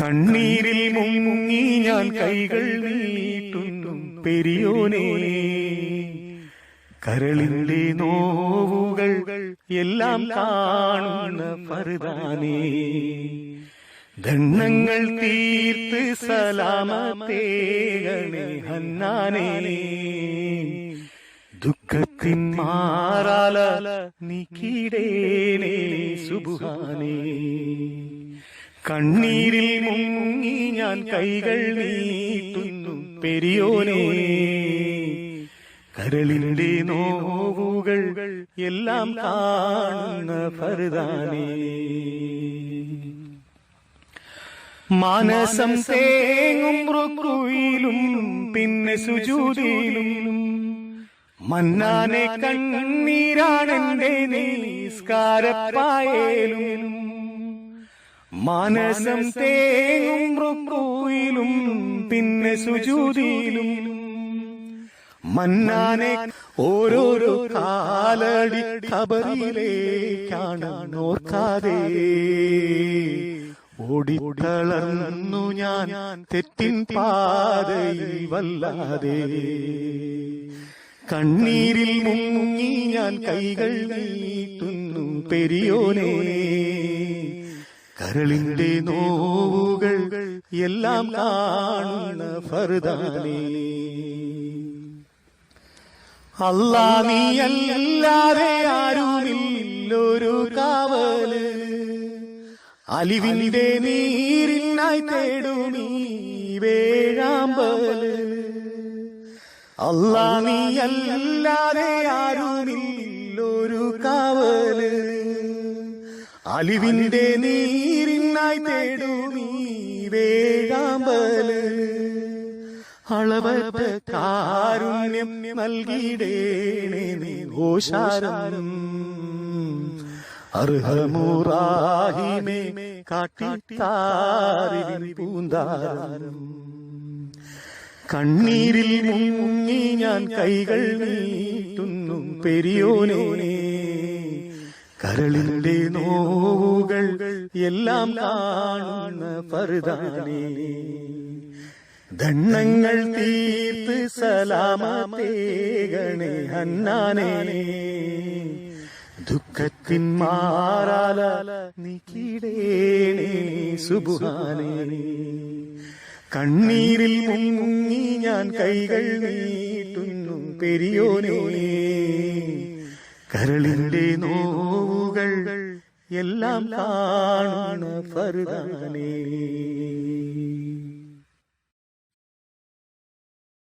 കണ്ണീരിൽ മുങ്ങി ഞാൻ കൈകൾ നീട്ടുന്നു പെരിയോനെ. കരളിന്റെ നോവുകൾ എല്ലാം കാണുന്ന ഫർദാനേ ദണ്ണങ്ങൾ തീർത്ത് സലാമത്തേകണേ ഹന്നാനേ. ദുഃഖത്തിൻ മാറാല നീക്കിടേനേ സുബുഹാനേ. കണ്ണീരിൽ മുങ്ങി ഞാൻ കൈകൾ നീട്ടുന്നു പെരിയോനെ. കരളിന്റെ നോവുകൾ എല്ലാം കാണുന്ന ഫർദാനേ മാനസം തേങ്ങും റുക്കുയിലും പിന്നെ സുജൂതിയിലും. മന്നാനെ കണ്ണീരാണെന്റെ നിസ്കാരപ്പായേലും. മാനസം തേങ്ങും റുക്കുയിലും പിന്നെ സുജൂതിയിലും. മന്നാനെ ഓരോരോ കാലടി കബറിയിലേക്കാണ് ഓർക്കാതെ ഓടിത്തളർന്നു ഞാൻ തെറ്റിൻ പാതയിൽ വല്ലാതെ. കണ്ണീരിൽ മുങ്ങി ഞാൻ കൈകൾ നീട്ടുന്നു പെരിയോനെ. കരളിന്റെ നോവുകൾ എല്ലാം കാണുന്ന ഫർദാനേ അല്ലാ നീ അല്ലാതെ ആരുമില്ലൊരു കാവൽ. അലിവിന്റെ നീരിനായി തേടുമീ വേഴാമ്പൽ. അല്ലാ നീ അല്ലാതെ ആരുമില്ലൊരു കാവൽ. അലിവിന്റെ നീരിനായി തേടുമീ വേഴാമ്പൽ അളവറ്റ കാരുണ്യം നൽകിയിടേണേ നീ ഓശാരം അർഹമുറാഹിമേ കാട്ടിത്താറി പൂന്താരം. കണ്ണീരിൽ മുങ്ങി ഞാൻ കൈകൾ നീട്ടുന്നു പെരിയോനെ കരളിന്റെ നോവുകൾ എല്ലാം കാണുന്ന ഫർദാനേ. ദണ്ണങ്ങൾ തീർത്ത് സലാമത്തേകണേ അന്നാനേ ദുഃഖത്തിൻ മാറാല നിക്കിടേണേ സുബുഹാനേ. കണ്ണീരിൽ മുങ്ങി ഞാൻ കൈകൾ നീട്ടുന്നു പെരിയോനെ. കരളിന്റെ നോവുകൾ എല്ലാം കാണുന്ന ഫർദാനേ